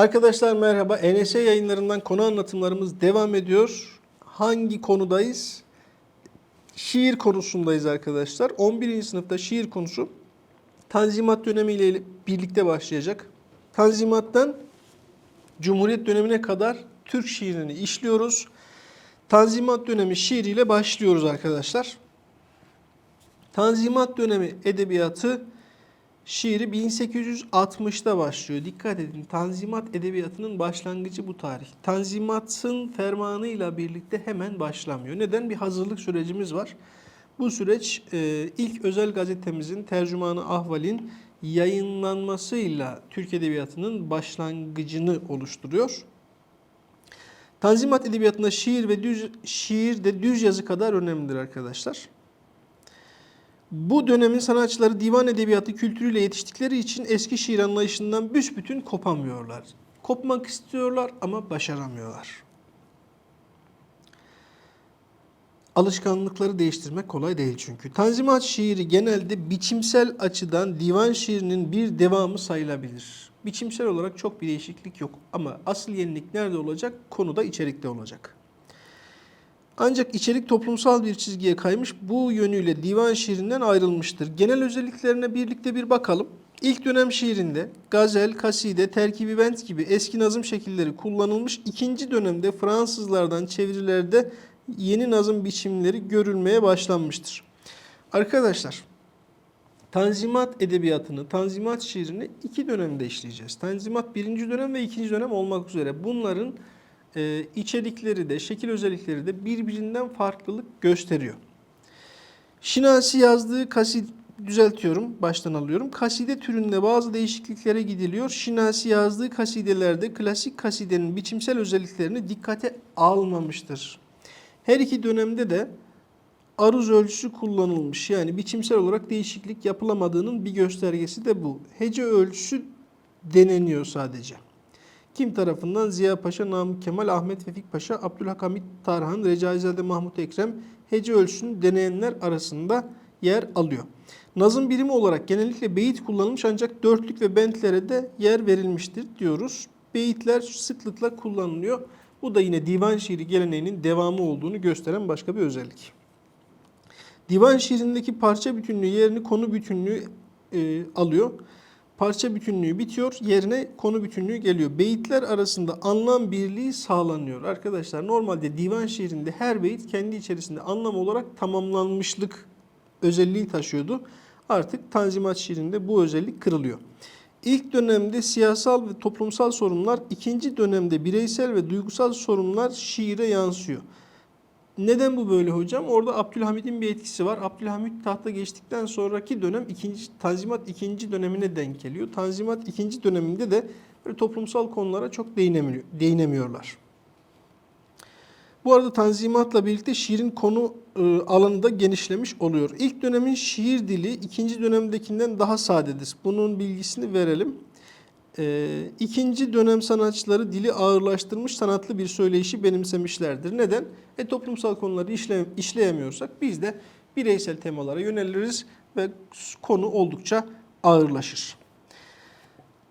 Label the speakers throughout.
Speaker 1: Arkadaşlar merhaba. NS yayınlarından konu anlatımlarımız devam ediyor. Hangi konudayız? Şiir konusundayız arkadaşlar. 11. sınıfta şiir konusu Tanzimat dönemiyle birlikte başlayacak. Tanzimattan Cumhuriyet dönemine kadar Türk şiirini işliyoruz. Tanzimat dönemi şiiriyle başlıyoruz arkadaşlar. Tanzimat dönemi edebiyatı şiiri 1860'da başlıyor. Dikkat edin Tanzimat edebiyatının başlangıcı bu tarih. Tanzimat'ın fermanıyla birlikte hemen başlamıyor. Neden? Bir hazırlık sürecimiz var. Bu süreç e, ilk özel gazetemizin Tercümanı Ahval'in yayınlanmasıyla Türk Edebiyatı'nın başlangıcını oluşturuyor. Tanzimat edebiyatında şiir ve düz şiir de düz yazı kadar önemlidir arkadaşlar. Bu dönemin sanatçıları divan edebiyatı kültürüyle yetiştikleri için eski şiir anlayışından büsbütün kopamıyorlar. Kopmak istiyorlar ama başaramıyorlar. Alışkanlıkları değiştirmek kolay değil çünkü. Tanzimat şiiri genelde biçimsel açıdan divan şiirinin bir devamı sayılabilir. Biçimsel olarak çok bir değişiklik yok ama asıl yenilik nerede olacak? Konuda içerikte olacak. Ancak içerik toplumsal bir çizgiye kaymış bu yönüyle divan şiirinden ayrılmıştır. Genel özelliklerine birlikte bir bakalım. İlk dönem şiirinde gazel, kaside, terkibi bent gibi eski nazım şekilleri kullanılmış. İkinci dönemde Fransızlardan çevirilerde yeni nazım biçimleri görülmeye başlanmıştır. Arkadaşlar, Tanzimat edebiyatını, Tanzimat şiirini iki dönemde işleyeceğiz. Tanzimat birinci dönem ve ikinci dönem olmak üzere. Bunların e, içerikleri de, şekil özellikleri de birbirinden farklılık gösteriyor. Şinasi yazdığı kasid düzeltiyorum, baştan alıyorum. Kaside türünde bazı değişikliklere gidiliyor. Şinasi yazdığı kasidelerde klasik kasidenin biçimsel özelliklerini dikkate almamıştır. Her iki dönemde de aruz ölçüsü kullanılmış. Yani biçimsel olarak değişiklik yapılamadığının bir göstergesi de bu. Hece ölçüsü deneniyor sadece. Kim tarafından? Ziya Paşa, Namık Kemal, Ahmet Vefik Paşa, Abdülhakamit Tarhan, Recaizade Mahmut Ekrem hece ölçüsünü deneyenler arasında yer alıyor. Nazım birimi olarak genellikle beyit kullanılmış ancak dörtlük ve bentlere de yer verilmiştir diyoruz. Beyitler sıklıkla kullanılıyor. Bu da yine divan şiiri geleneğinin devamı olduğunu gösteren başka bir özellik. Divan şiirindeki parça bütünlüğü yerini konu bütünlüğü e, alıyor. Parça bütünlüğü bitiyor, yerine konu bütünlüğü geliyor. Beyitler arasında anlam birliği sağlanıyor. Arkadaşlar normalde divan şiirinde her beyit kendi içerisinde anlam olarak tamamlanmışlık özelliği taşıyordu. Artık Tanzimat şiirinde bu özellik kırılıyor. İlk dönemde siyasal ve toplumsal sorunlar, ikinci dönemde bireysel ve duygusal sorunlar şiire yansıyor. Neden bu böyle hocam? Orada Abdülhamid'in bir etkisi var. Abdülhamid tahta geçtikten sonraki dönem ikinci Tanzimat ikinci dönemine denk geliyor. Tanzimat ikinci döneminde de böyle toplumsal konulara çok değinemiyor, değinemiyorlar. Bu arada Tanzimat'la birlikte şiirin konu e, alanı da genişlemiş oluyor. İlk dönemin şiir dili ikinci dönemdekinden daha sadedir. Bunun bilgisini verelim. E, ikinci dönem sanatçıları dili ağırlaştırmış sanatlı bir söyleyişi benimsemişlerdir. Neden? E, toplumsal konuları işle, işleyemiyorsak biz de bireysel temalara yöneliriz ve konu oldukça ağırlaşır.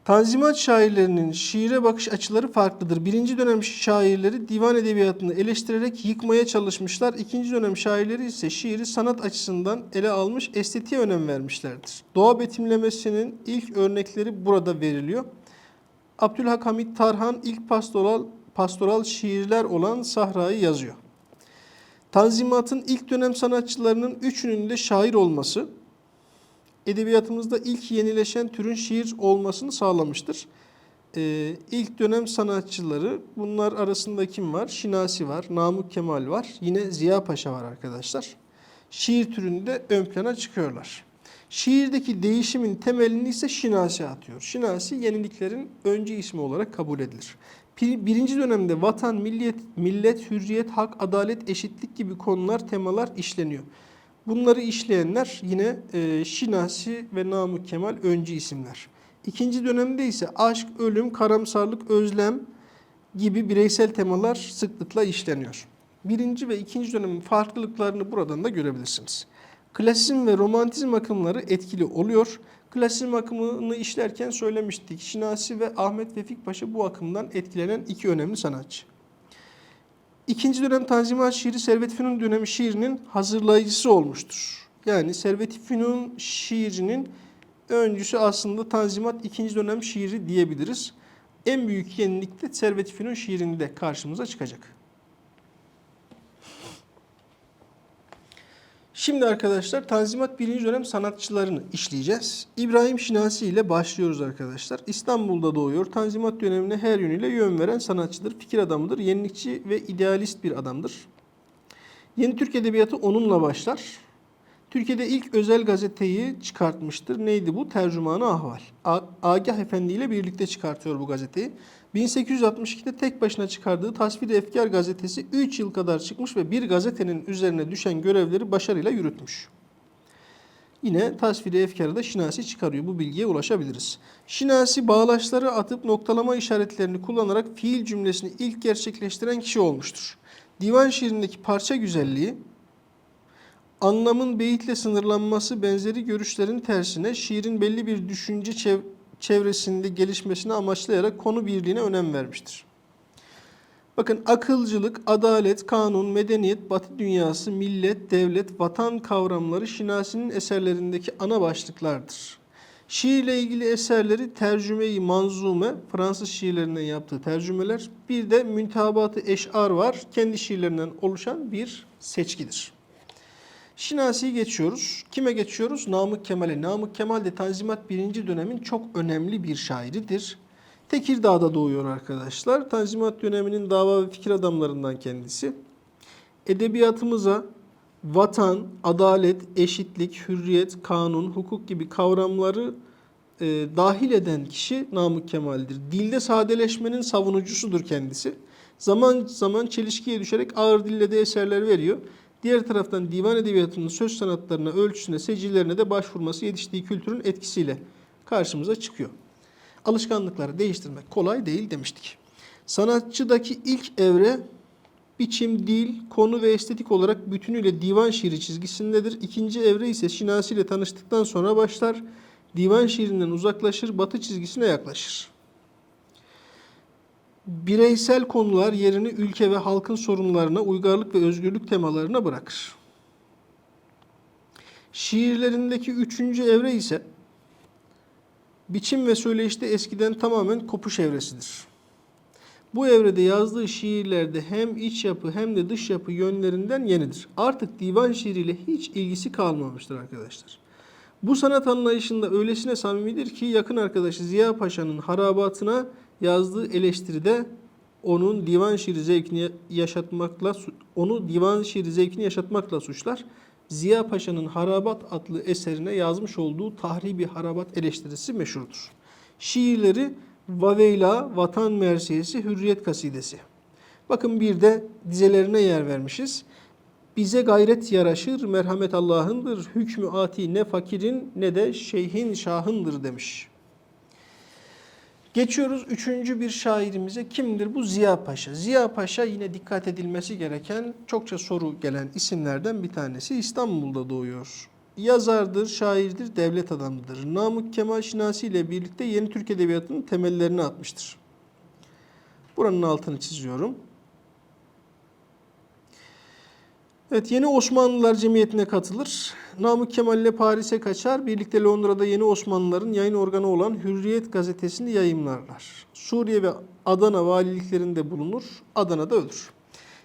Speaker 1: Tanzimat şairlerinin şiire bakış açıları farklıdır. Birinci dönem şairleri divan edebiyatını eleştirerek yıkmaya çalışmışlar. İkinci dönem şairleri ise şiiri sanat açısından ele almış, estetiğe önem vermişlerdir. Doğa betimlemesinin ilk örnekleri burada veriliyor. Abdülhakamit Tarhan ilk pastoral, pastoral şiirler olan Sahra'yı yazıyor. Tanzimat'ın ilk dönem sanatçılarının üçünün de şair olması, edebiyatımızda ilk yenileşen türün şiir olmasını sağlamıştır. Ee, ilk dönem sanatçıları bunlar arasında kim var? Şinasi var, Namık Kemal var, yine Ziya Paşa var arkadaşlar. Şiir türünde ön plana çıkıyorlar. Şiirdeki değişimin temelini ise Şinasi atıyor. Şinasi yeniliklerin öncü ismi olarak kabul edilir. Birinci dönemde vatan, millet, millet, hürriyet, hak, adalet, eşitlik gibi konular, temalar işleniyor. Bunları işleyenler yine e, Şinasi ve Namık Kemal öncü isimler. İkinci dönemde ise aşk, ölüm, karamsarlık, özlem gibi bireysel temalar sıklıkla işleniyor. Birinci ve ikinci dönemin farklılıklarını buradan da görebilirsiniz. Klasizm ve romantizm akımları etkili oluyor. Klasizm akımını işlerken söylemiştik. Şinasi ve Ahmet Vefik Paşa bu akımdan etkilenen iki önemli sanatçı. İkinci dönem Tanzimat şiiri Servet Fünun dönemi şiirinin hazırlayıcısı olmuştur. Yani Servet Fünun şiirinin öncüsü aslında Tanzimat ikinci dönem şiiri diyebiliriz. En büyük yenilik de Servet Fünun şiirinde karşımıza çıkacak. Şimdi arkadaşlar Tanzimat birinci dönem sanatçılarını işleyeceğiz. İbrahim Şinasi ile başlıyoruz arkadaşlar. İstanbul'da doğuyor. Tanzimat dönemine her yönüyle yön veren sanatçıdır, fikir adamıdır, yenilikçi ve idealist bir adamdır. Yeni Türk Edebiyatı onunla başlar. Türkiye'de ilk özel gazeteyi çıkartmıştır. Neydi bu? Tercümanı Ahval. Agah Efendi ile birlikte çıkartıyor bu gazeteyi. 1862'de tek başına çıkardığı Tasvir-i Efkar gazetesi 3 yıl kadar çıkmış ve bir gazetenin üzerine düşen görevleri başarıyla yürütmüş. Yine tasviri efkarı da Şinasi çıkarıyor. Bu bilgiye ulaşabiliriz. Şinasi bağlaçları atıp noktalama işaretlerini kullanarak fiil cümlesini ilk gerçekleştiren kişi olmuştur. Divan şiirindeki parça güzelliği, anlamın beyitle sınırlanması benzeri görüşlerin tersine şiirin belli bir düşünce çev- çevresinde gelişmesini amaçlayarak konu birliğine önem vermiştir. Bakın akılcılık, adalet, kanun, medeniyet, batı dünyası, millet, devlet, vatan kavramları Şinasi'nin eserlerindeki ana başlıklardır. Şiirle ilgili eserleri tercümeyi manzume, Fransız şiirlerinden yaptığı tercümeler, bir de müntehabatı eş'ar var, kendi şiirlerinden oluşan bir seçkidir. Şinasi'yi geçiyoruz. Kime geçiyoruz? Namık Kemal'e. Namık Kemal de Tanzimat 1. dönemin çok önemli bir şairidir. Tekirdağ'da doğuyor arkadaşlar. Tanzimat döneminin dava ve fikir adamlarından kendisi. Edebiyatımıza vatan, adalet, eşitlik, hürriyet, kanun, hukuk gibi kavramları e, dahil eden kişi Namık Kemal'dir. Dilde sadeleşmenin savunucusudur kendisi. Zaman zaman çelişkiye düşerek ağır dille de eserler veriyor. Diğer taraftan divan edebiyatının söz sanatlarına, ölçüsüne, secillerine de başvurması yetiştiği kültürün etkisiyle karşımıza çıkıyor. Alışkanlıkları değiştirmek kolay değil demiştik. Sanatçıdaki ilk evre biçim, dil, konu ve estetik olarak bütünüyle divan şiiri çizgisindedir. İkinci evre ise Şinasi ile tanıştıktan sonra başlar. Divan şiirinden uzaklaşır, batı çizgisine yaklaşır. Bireysel konular yerini ülke ve halkın sorunlarına, uygarlık ve özgürlük temalarına bırakır. Şiirlerindeki üçüncü evre ise biçim ve söyleyişte eskiden tamamen kopuş evresidir. Bu evrede yazdığı şiirlerde hem iç yapı hem de dış yapı yönlerinden yenidir. Artık divan şiiriyle hiç ilgisi kalmamıştır arkadaşlar. Bu sanat anlayışında öylesine samimidir ki yakın arkadaşı Ziya Paşa'nın harabatına yazdığı eleştiride onun divan şiiri zevkini yaşatmakla onu divan şiiri zevkini yaşatmakla suçlar. Ziya Paşa'nın Harabat adlı eserine yazmış olduğu Tahribi Harabat eleştirisi meşhurdur. Şiirleri Vaveyla, Vatan Mersiyesi, Hürriyet Kasidesi. Bakın bir de dizelerine yer vermişiz. Bize gayret yaraşır, merhamet Allah'ındır, hükmü ati ne fakirin ne de şeyhin şahındır demiş. Geçiyoruz üçüncü bir şairimize. Kimdir bu? Ziya Paşa. Ziya Paşa yine dikkat edilmesi gereken çokça soru gelen isimlerden bir tanesi. İstanbul'da doğuyor. Yazardır, şairdir, devlet adamıdır. Namık Kemal Şinasi ile birlikte yeni Türk Edebiyatı'nın temellerini atmıştır. Buranın altını çiziyorum. Evet, Yeni Osmanlılar Cemiyeti'ne katılır. Namık Kemal ile Paris'e kaçar. Birlikte Londra'da Yeni Osmanlıların yayın organı olan Hürriyet gazetesini yayımlarlar. Suriye ve Adana valiliklerinde bulunur. Adana'da ölür.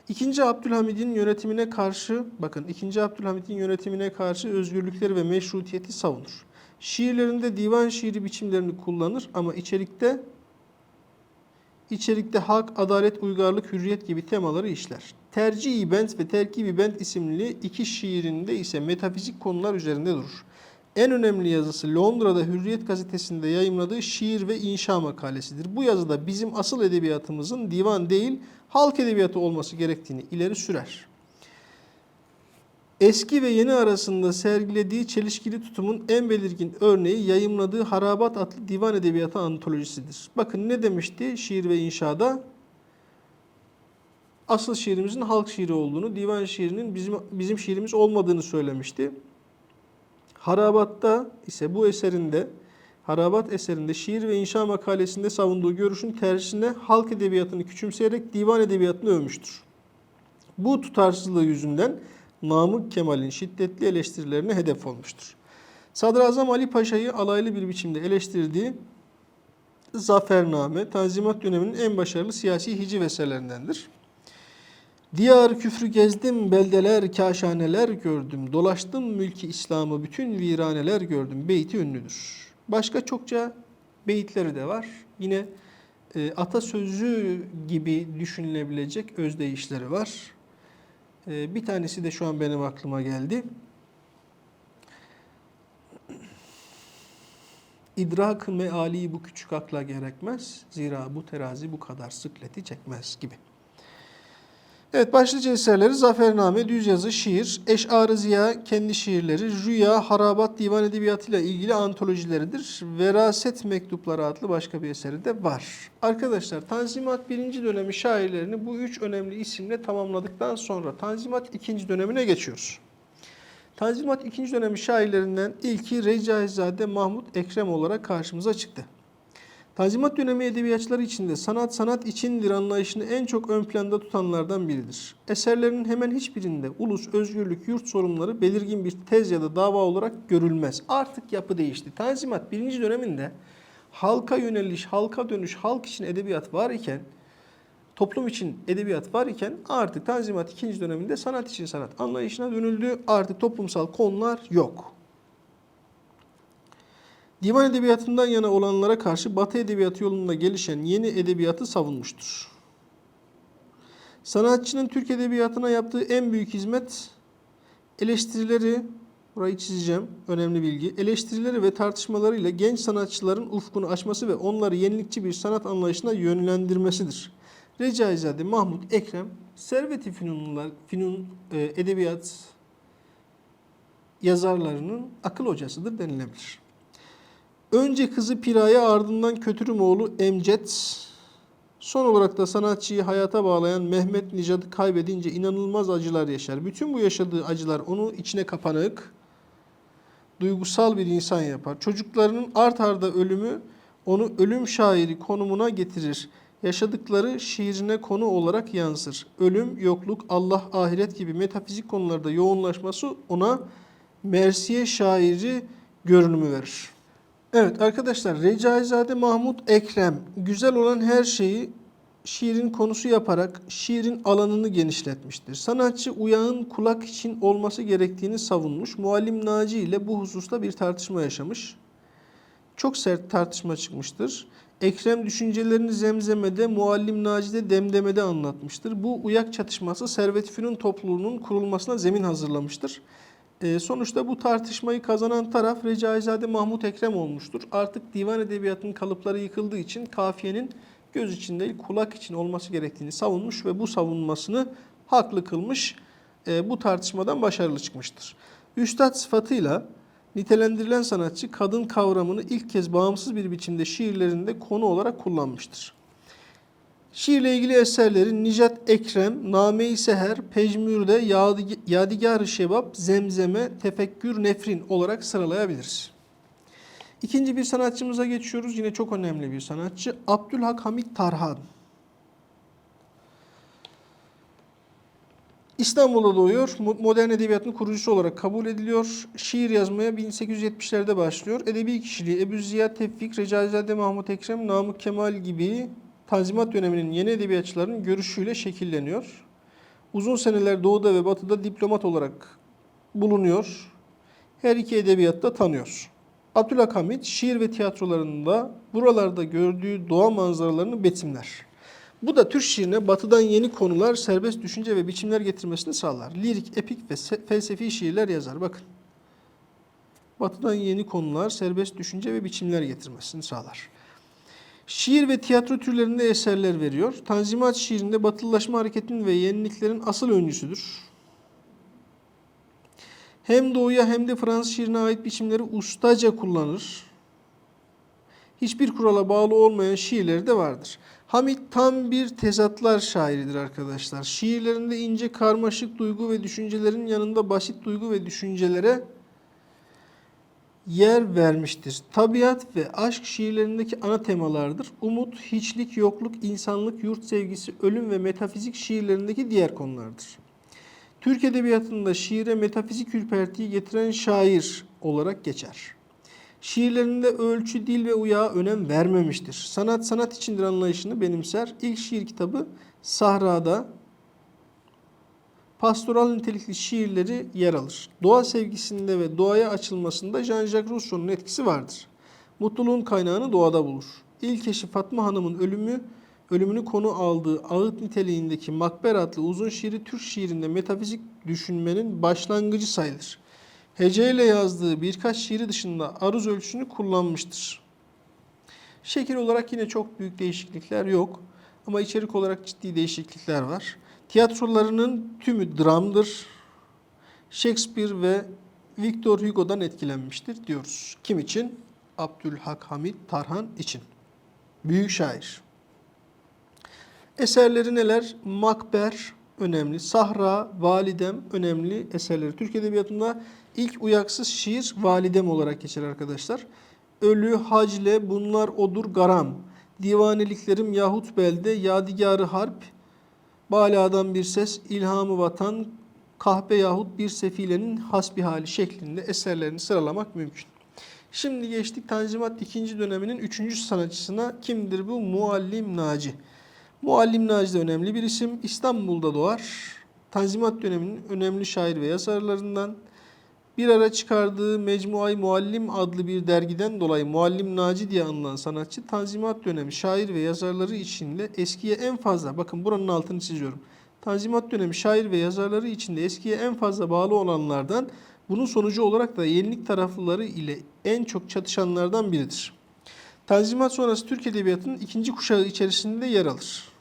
Speaker 1: İkinci Abdülhamid'in yönetimine karşı, bakın ikinci Abdülhamid'in yönetimine karşı özgürlükleri ve meşrutiyeti savunur. Şiirlerinde divan şiiri biçimlerini kullanır ama içerikte içerikte hak, adalet, uygarlık, hürriyet gibi temaları işler. Tercih-i Bent ve Terkib-i Bent isimli iki şiirinde ise metafizik konular üzerinde durur. En önemli yazısı Londra'da Hürriyet gazetesinde yayımladığı şiir ve inşa makalesidir. Bu yazıda bizim asıl edebiyatımızın divan değil, halk edebiyatı olması gerektiğini ileri sürer. Eski ve yeni arasında sergilediği çelişkili tutumun en belirgin örneği yayımladığı Harabat adlı divan edebiyatı antolojisidir. Bakın ne demişti şiir ve inşada? Asıl şiirimizin halk şiiri olduğunu, divan şiirinin bizim bizim şiirimiz olmadığını söylemişti. Harabat'ta ise bu eserinde Harabat eserinde şiir ve inşa makalesinde savunduğu görüşün tersine halk edebiyatını küçümseyerek divan edebiyatını övmüştür. Bu tutarsızlığı yüzünden Namık Kemal'in şiddetli eleştirilerine hedef olmuştur. Sadrazam Ali Paşa'yı alaylı bir biçimde eleştirdiği Zafername, Tanzimat döneminin en başarılı siyasi hiciv eserlerindendir. Diyar küfrü gezdim, beldeler, kaşaneler gördüm. Dolaştım mülki İslam'ı, bütün viraneler gördüm. Beyti ünlüdür. Başka çokça beyitleri de var. Yine e, atasözü gibi düşünülebilecek özdeyişleri var. E, bir tanesi de şu an benim aklıma geldi. İdrak-ı meali bu küçük akla gerekmez. Zira bu terazi bu kadar sıkleti çekmez gibi. Evet başlıca eserleri Zafername, Düz Yazı, Şiir, Eş'ar-ı Ziya, kendi şiirleri, Rüya, Harabat Divan Edebiyatı ile ilgili antolojileridir. Veraset Mektupları adlı başka bir eseri de var. Arkadaşlar Tanzimat 1. dönemi şairlerini bu üç önemli isimle tamamladıktan sonra Tanzimat 2. dönemine geçiyoruz. Tanzimat 2. dönemi şairlerinden ilki Recaizade Mahmut Ekrem olarak karşımıza çıktı. Tanzimat dönemi edebiyatçıları içinde sanat sanat içindir anlayışını en çok ön planda tutanlardan biridir. Eserlerinin hemen hiçbirinde ulus, özgürlük, yurt sorunları belirgin bir tez ya da dava olarak görülmez. Artık yapı değişti. Tanzimat birinci döneminde halka yöneliş, halka dönüş, halk için edebiyat var iken, toplum için edebiyat var iken artık Tanzimat ikinci döneminde sanat için sanat anlayışına dönüldü. Artık toplumsal konular yok. Divan edebiyatından yana olanlara karşı Batı edebiyatı yolunda gelişen yeni edebiyatı savunmuştur. Sanatçının Türk edebiyatına yaptığı en büyük hizmet eleştirileri, burayı çizeceğim, önemli bilgi, eleştirileri ve tartışmalarıyla genç sanatçıların ufkunu açması ve onları yenilikçi bir sanat anlayışına yönlendirmesidir. Recaizade Mahmut Ekrem, Servet-i Fünunlar, Fünun e, edebiyat yazarlarının akıl hocasıdır denilebilir. Önce kızı Pira'ya ardından Kötürümoğlu Emcet, son olarak da sanatçıyı hayata bağlayan Mehmet Nicat'ı kaybedince inanılmaz acılar yaşar. Bütün bu yaşadığı acılar onu içine kapanık, duygusal bir insan yapar. Çocuklarının art arda ölümü onu ölüm şairi konumuna getirir. Yaşadıkları şiirine konu olarak yansır. Ölüm, yokluk, Allah, ahiret gibi metafizik konularda yoğunlaşması ona Mersiye şairi görünümü verir. Evet arkadaşlar Recaizade Mahmut Ekrem güzel olan her şeyi şiirin konusu yaparak şiirin alanını genişletmiştir. Sanatçı uyağın kulak için olması gerektiğini savunmuş. Muallim Naci ile bu hususta bir tartışma yaşamış. Çok sert tartışma çıkmıştır. Ekrem düşüncelerini Zemzeme'de, Muallim Naci'de Demdeme'de anlatmıştır. Bu uyak çatışması Servet Fünun topluluğunun kurulmasına zemin hazırlamıştır. E, sonuçta bu tartışmayı kazanan taraf Recaizade Mahmut Ekrem olmuştur. Artık divan edebiyatının kalıpları yıkıldığı için kafiyenin göz için değil kulak için olması gerektiğini savunmuş ve bu savunmasını haklı kılmış. E, bu tartışmadan başarılı çıkmıştır. Üstad sıfatıyla nitelendirilen sanatçı kadın kavramını ilk kez bağımsız bir biçimde şiirlerinde konu olarak kullanmıştır. Şiirle ilgili eserleri Nicat Ekrem, Name-i Seher, Pejmür'de Yadigar-ı Şebap, Zemzeme, Tefekkür Nefrin olarak sıralayabiliriz. İkinci bir sanatçımıza geçiyoruz. Yine çok önemli bir sanatçı. Abdülhak Hamit Tarhan. İstanbul'da doğuyor. Modern edebiyatın kurucusu olarak kabul ediliyor. Şiir yazmaya 1870'lerde başlıyor. Edebi kişiliği Ebu Ziya Tevfik, Recaizade Mahmut Ekrem, Namık Kemal gibi Tanzimat döneminin yeni edebiyatçıların görüşüyle şekilleniyor. Uzun seneler Doğu'da ve Batı'da diplomat olarak bulunuyor. Her iki edebiyatta tanıyor. Abdülhak Hamit şiir ve tiyatrolarında buralarda gördüğü doğa manzaralarını betimler. Bu da Türk şiirine batıdan yeni konular, serbest düşünce ve biçimler getirmesini sağlar. Lirik, epik ve felsefi şiirler yazar. Bakın. Batıdan yeni konular, serbest düşünce ve biçimler getirmesini sağlar. Şiir ve tiyatro türlerinde eserler veriyor. Tanzimat şiirinde batılılaşma hareketinin ve yeniliklerin asıl öncüsüdür. Hem doğuya hem de Fransız şiirine ait biçimleri ustaca kullanır. Hiçbir kurala bağlı olmayan şiirleri de vardır. Hamit tam bir tezatlar şairidir arkadaşlar. Şiirlerinde ince karmaşık duygu ve düşüncelerin yanında basit duygu ve düşüncelere yer vermiştir. Tabiat ve aşk şiirlerindeki ana temalardır. Umut, hiçlik, yokluk, insanlık, yurt sevgisi, ölüm ve metafizik şiirlerindeki diğer konulardır. Türk Edebiyatı'nda şiire metafizik ürpertiyi getiren şair olarak geçer. Şiirlerinde ölçü, dil ve uyağa önem vermemiştir. Sanat sanat içindir anlayışını benimser. İlk şiir kitabı Sahra'da pastoral nitelikli şiirleri yer alır. Doğa sevgisinde ve doğaya açılmasında Jean-Jacques Rousseau'nun etkisi vardır. Mutluluğun kaynağını doğada bulur. İlk eşi Fatma Hanım'ın ölümü ölümünü konu aldığı ağıt niteliğindeki Makber adlı uzun şiiri Türk şiirinde metafizik düşünmenin başlangıcı sayılır. Heceyle yazdığı birkaç şiiri dışında aruz ölçüsünü kullanmıştır. Şekil olarak yine çok büyük değişiklikler yok ama içerik olarak ciddi değişiklikler var. Tiyatrolarının tümü dramdır. Shakespeare ve Victor Hugo'dan etkilenmiştir diyoruz. Kim için? Abdülhak Hamit Tarhan için. Büyük şair. Eserleri neler? Makber önemli. Sahra, Validem önemli eserleri. Türk Edebiyatı'nda ilk uyaksız şiir Validem olarak geçer arkadaşlar. Ölü, Hacle, Bunlar Odur, Garam. Divaneliklerim yahut belde, Yadigarı Harp, Bala'dan bir ses, ilhamı vatan, kahpe yahut bir sefilenin hasbihali şeklinde eserlerini sıralamak mümkün. Şimdi geçtik Tanzimat 2. döneminin 3. sanatçısına. Kimdir bu? Muallim Naci. Muallim Naci de önemli bir isim. İstanbul'da doğar. Tanzimat döneminin önemli şair ve yazarlarından. Bir ara çıkardığı Mecmuay Muallim adlı bir dergiden dolayı Muallim Naci diye anılan sanatçı Tanzimat dönemi şair ve yazarları içinde eskiye en fazla bakın buranın altını çiziyorum. Tanzimat dönemi şair ve yazarları içinde eskiye en fazla bağlı olanlardan bunun sonucu olarak da yenilik taraflıları ile en çok çatışanlardan biridir. Tanzimat sonrası Türk Edebiyatı'nın ikinci kuşağı içerisinde yer alır.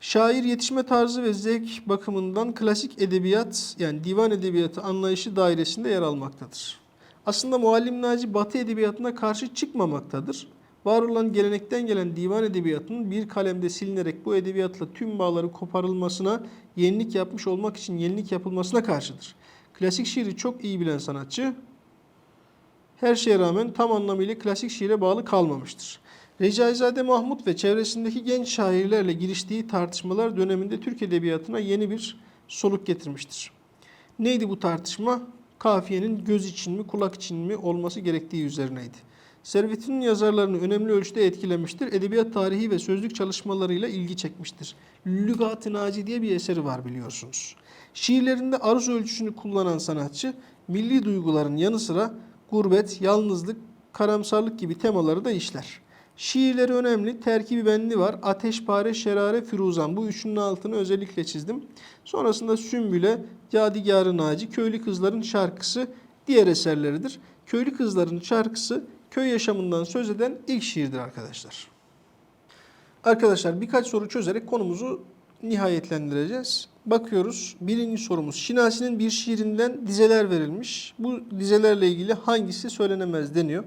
Speaker 1: Şair yetişme tarzı ve zevk bakımından klasik edebiyat yani divan edebiyatı anlayışı dairesinde yer almaktadır. Aslında Muallim Naci Batı edebiyatına karşı çıkmamaktadır. Var olan gelenekten gelen divan edebiyatının bir kalemde silinerek bu edebiyatla tüm bağları koparılmasına, yenilik yapmış olmak için yenilik yapılmasına karşıdır. Klasik şiiri çok iyi bilen sanatçı, her şeye rağmen tam anlamıyla klasik şiire bağlı kalmamıştır. Recaizade Mahmut ve çevresindeki genç şairlerle giriştiği tartışmalar döneminde Türk Edebiyatı'na yeni bir soluk getirmiştir. Neydi bu tartışma? Kafiyenin göz için mi, kulak için mi olması gerektiği üzerineydi. Servet'in yazarlarını önemli ölçüde etkilemiştir. Edebiyat tarihi ve sözlük çalışmalarıyla ilgi çekmiştir. Lügat-ı Naci diye bir eseri var biliyorsunuz. Şiirlerinde aruz ölçüsünü kullanan sanatçı, milli duyguların yanı sıra gurbet, yalnızlık, karamsarlık gibi temaları da işler. Şiirleri önemli. Terkibi bendi var. Ateşpare, Şerare, Firuzan. Bu üçünün altını özellikle çizdim. Sonrasında Sümbüle, Yadigarı Naci, Köylü Kızların Şarkısı diğer eserleridir. Köylü Kızların Şarkısı köy yaşamından söz eden ilk şiirdir arkadaşlar. Arkadaşlar birkaç soru çözerek konumuzu nihayetlendireceğiz. Bakıyoruz. Birinci sorumuz. Şinasi'nin bir şiirinden dizeler verilmiş. Bu dizelerle ilgili hangisi söylenemez deniyor.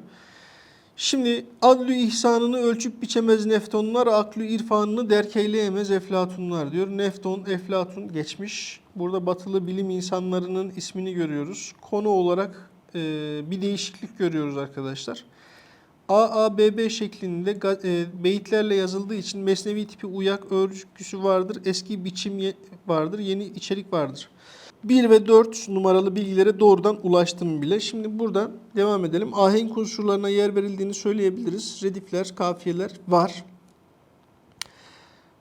Speaker 1: Şimdi adlü ihsanını ölçüp biçemez neftonlar, aklü irfanını derkeyleyemez eflatunlar diyor. Nefton, eflatun geçmiş. Burada batılı bilim insanlarının ismini görüyoruz. Konu olarak e, bir değişiklik görüyoruz arkadaşlar. AABB şeklinde e, beyitlerle yazıldığı için mesnevi tipi uyak örgüsü vardır. Eski biçim vardır, yeni içerik vardır. 1 ve 4 numaralı bilgilere doğrudan ulaştım bile. Şimdi burada devam edelim. Ahenk unsurlarına yer verildiğini söyleyebiliriz. Redifler, kafiyeler var.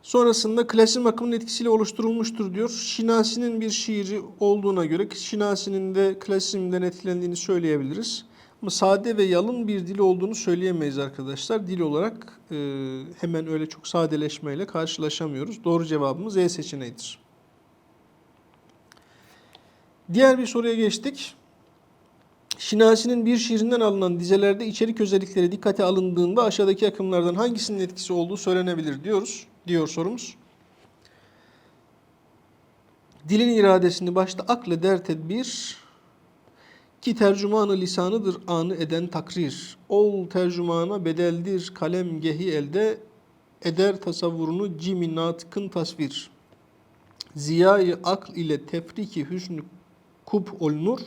Speaker 1: Sonrasında klasik akımın etkisiyle oluşturulmuştur diyor. Şinasi'nin bir şiiri olduğuna göre Şinasi'nin de klasizmden etkilendiğini söyleyebiliriz. Ama sade ve yalın bir dil olduğunu söyleyemeyiz arkadaşlar. Dil olarak e, hemen öyle çok sadeleşmeyle karşılaşamıyoruz. Doğru cevabımız E seçeneğidir. Diğer bir soruya geçtik. Şinasi'nin bir şiirinden alınan dizelerde içerik özellikleri dikkate alındığında aşağıdaki akımlardan hangisinin etkisi olduğu söylenebilir diyoruz. Diyor sorumuz. Dilin iradesini başta akle der tedbir, ki tercümanı lisanıdır anı eden takrir. Ol tercümana bedeldir kalem gehi elde, eder tasavvurunu cimi natıkın tasvir. Ziyayı akl ile tefriki hüsnü kub olunur,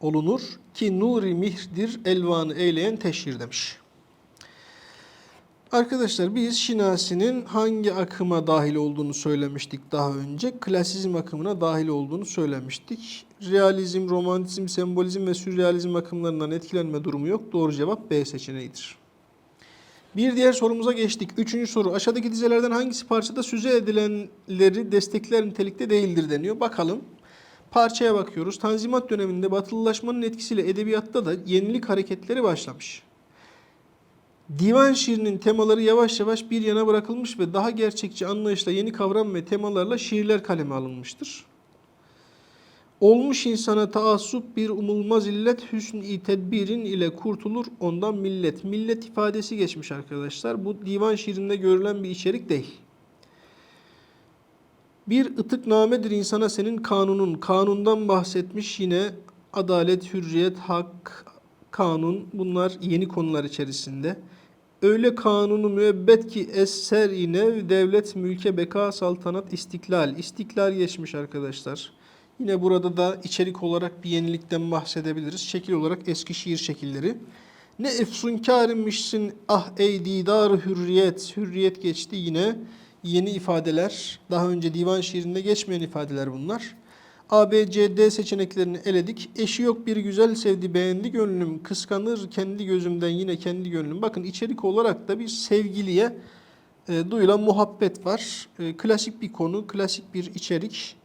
Speaker 1: olunur ki nuri mihdir elvanı eyleyen teşhir demiş. Arkadaşlar biz Şinasi'nin hangi akıma dahil olduğunu söylemiştik daha önce. Klasizm akımına dahil olduğunu söylemiştik. Realizm, romantizm, sembolizm ve sürrealizm akımlarından etkilenme durumu yok. Doğru cevap B seçeneğidir. Bir diğer sorumuza geçtik. Üçüncü soru. Aşağıdaki dizelerden hangisi parçada söze edilenleri destekler nitelikte değildir deniyor. Bakalım. Parçaya bakıyoruz. Tanzimat döneminde batılılaşmanın etkisiyle edebiyatta da yenilik hareketleri başlamış. Divan şiirinin temaları yavaş yavaş bir yana bırakılmış ve daha gerçekçi anlayışla yeni kavram ve temalarla şiirler kaleme alınmıştır. Olmuş insana taassup bir umulmaz illet hüsn-i tedbirin ile kurtulur ondan millet. Millet ifadesi geçmiş arkadaşlar. Bu divan şiirinde görülen bir içerik değil. Bir ıtıknamedir insana senin kanunun. Kanundan bahsetmiş yine adalet, hürriyet, hak, kanun bunlar yeni konular içerisinde. Öyle kanunu müebbet ki eser inev devlet mülke beka saltanat istiklal. İstiklal geçmiş arkadaşlar. Yine burada da içerik olarak bir yenilikten bahsedebiliriz. Şekil olarak eski şiir şekilleri. Ne efsunkârmışsın ah ey didar hürriyet. Hürriyet geçti yine. Yeni ifadeler. Daha önce divan şiirinde geçmeyen ifadeler bunlar. A, B, C, D seçeneklerini eledik. Eşi yok bir güzel sevdi beğendi gönlüm. Kıskanır kendi gözümden yine kendi gönlüm. Bakın içerik olarak da bir sevgiliye e, duyulan muhabbet var. E, klasik bir konu, klasik bir içerik.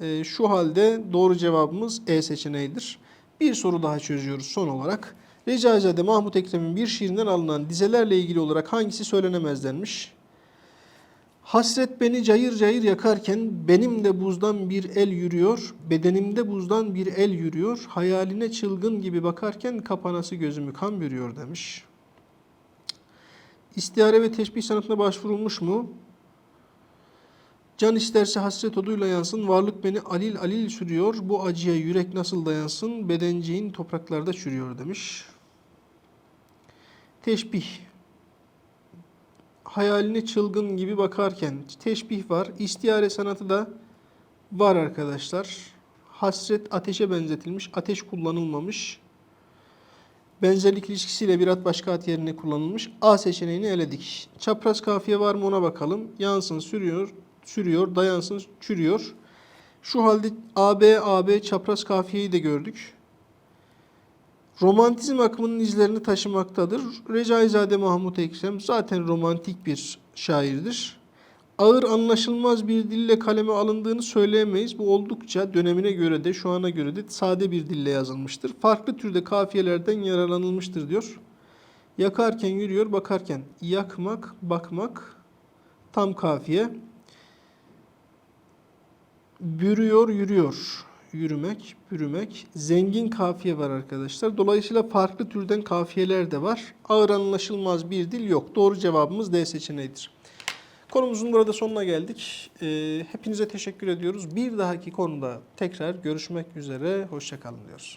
Speaker 1: E, şu halde doğru cevabımız E seçeneğidir. Bir soru daha çözüyoruz son olarak. Recaizade Mahmut Ekrem'in bir şiirinden alınan dizelerle ilgili olarak hangisi söylenemez denmiş. Hasret beni cayır cayır yakarken benim de buzdan bir el yürüyor, bedenimde buzdan bir el yürüyor, hayaline çılgın gibi bakarken kapanası gözümü kan bürüyor demiş. İstihare ve teşbih sanatına başvurulmuş mu? Can isterse hasret oduyla yansın, varlık beni alil alil sürüyor, bu acıya yürek nasıl dayansın, bedenciğin topraklarda çürüyor demiş. Teşbih hayaline çılgın gibi bakarken teşbih var. İstiyare sanatı da var arkadaşlar. Hasret ateşe benzetilmiş. Ateş kullanılmamış. Benzerlik ilişkisiyle bir at başka at yerine kullanılmış. A seçeneğini eledik. Çapraz kafiye var mı ona bakalım. Yansın sürüyor, sürüyor, dayansın çürüyor. Şu halde AB, AB çapraz kafiyeyi de gördük. Romantizm akımının izlerini taşımaktadır. Recaizade Mahmut Ekrem zaten romantik bir şairdir. Ağır anlaşılmaz bir dille kaleme alındığını söyleyemeyiz. Bu oldukça dönemine göre de şu ana göre de sade bir dille yazılmıştır. Farklı türde kafiyelerden yararlanılmıştır diyor. Yakarken yürüyor, bakarken yakmak, bakmak tam kafiye. Bürüyor, yürüyor yürümek, bürümek. Zengin kafiye var arkadaşlar. Dolayısıyla farklı türden kafiyeler de var. Ağır anlaşılmaz bir dil yok. Doğru cevabımız D seçeneğidir. Konumuzun burada sonuna geldik. Ee, hepinize teşekkür ediyoruz. Bir dahaki konuda tekrar görüşmek üzere. Hoşçakalın diyoruz.